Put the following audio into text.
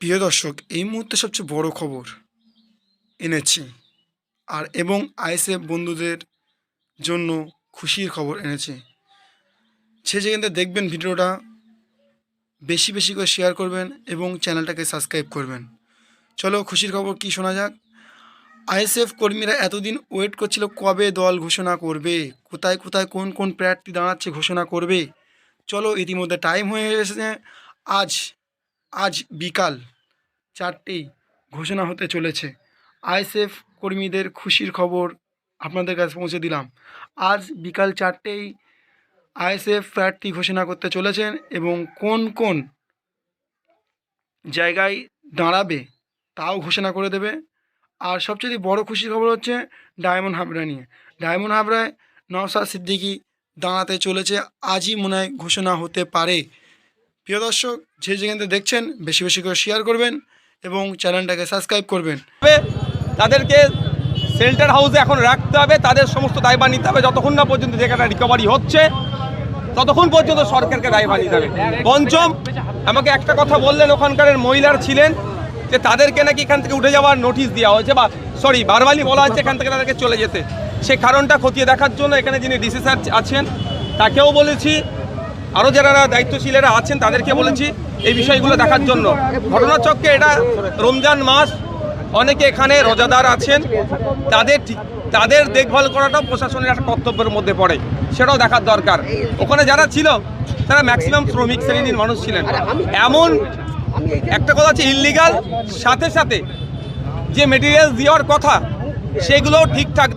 প্রিয় দর্শক, এই মুহূর্তে সবচেয়ে বড় খবর এনেছি আর এবং আইএসএফ বন্ধুদের জন্য খুশির খবর এনেছি। সে যেখান থেকে দেখবেন ভিডিওটা, বেশি বেশি করে শেয়ার করবেন এবং চ্যানেলটাকে সাবস্ক্রাইব করবেন। চলো খুশির খবর কি শোনা যাক? আইএসএফ কর্মীরা এতদিন ওয়েট করছিল কবে দল ঘোষণা করবে? কোথায় কোথায় কোন কোন প্রার্থী দাঁড়াচ্ছে ঘোষণা করবে? চলো ইতিমধ্যে টাইম হয়ে এসেছে। আজ আজ বিকাল চারটেই ঘোষণা হতে চলেছে। আইএসএফ কর্মীদের খুশির খবর আপনাদের কাছে পৌঁছে দিলাম। আজ বিকাল চারটেই আইএসএফ প্রার্থী ঘোষণা করতে চলেছেন এবং কোন কোন জায়গায় দাঁড়াবে তাও ঘোষণা করে দেবে। আর সবচেয়ে বড় খুশির খবর হচ্ছে ডায়মন্ড হাবড়া নিয়ে। ডায়মন্ড হাবড়ায় নওসাদ সিদ্দিকি দাঁড়াতে চলেছে। আজই মনে হয় ঘোষণা হতে পারে। প্রিয় দর্শক, যে যেখান থেকে দেখছেন, বেশি বেশি করে শেয়ার করবেন এবং চ্যানেলটাকে সাবস্ক্রাইব করবেন। তাদেরকে শেল্টার হাউসে এখন রাখতে হবে, তাদের সমস্ত দায়ভার নিতে হবে। যতক্ষণ না পর্যন্ত যেখানে রিকভারি হচ্ছে, ততক্ষণ পর্যন্ত সরকারকে দায়ভার নিতে হবে। পঞ্চম আমাকে একটা কথা বললেন ওখানকার মহিলার ছিলেন, যে তাদেরকে নাকি এখান থেকে উঠে যাওয়ার নোটিশ দেওয়া হয়েছে, বা সরি বারবারই বলা হচ্ছে এখান থেকে তাদেরকে চলে যেতে। সে কারণটা খতিয়ে দেখার জন্য এখানে যিনি ডিসি আছেন, তাকেও বলেছি আরও যারা দায়িত্বশীলেরা আছেন, তাদেরকে বলেছি এই বিষয়গুলো দেখার জন্য। ঘটনাচক্রে এটা রমজান মাস, অনেকে এখানে রোজাদার আছেন। তাদের ঠিক- তাদের দেখভাল করাটাও প্রশাসনের একটা কর্তব্যের মধ্যে পড়ে, সেটাও দেখার দরকার। ওখানে যারা ছিল, তারা ম্যাক্সিমাম শ্রমিক শ্রেণির মানুষ ছিলেন। এমন একটা কথা হচ্ছে ইল্লিগাল সাথে সাথে যে মেটেরিয়াল দেওয়ার কথা, সেগুলোও ঠিকঠাক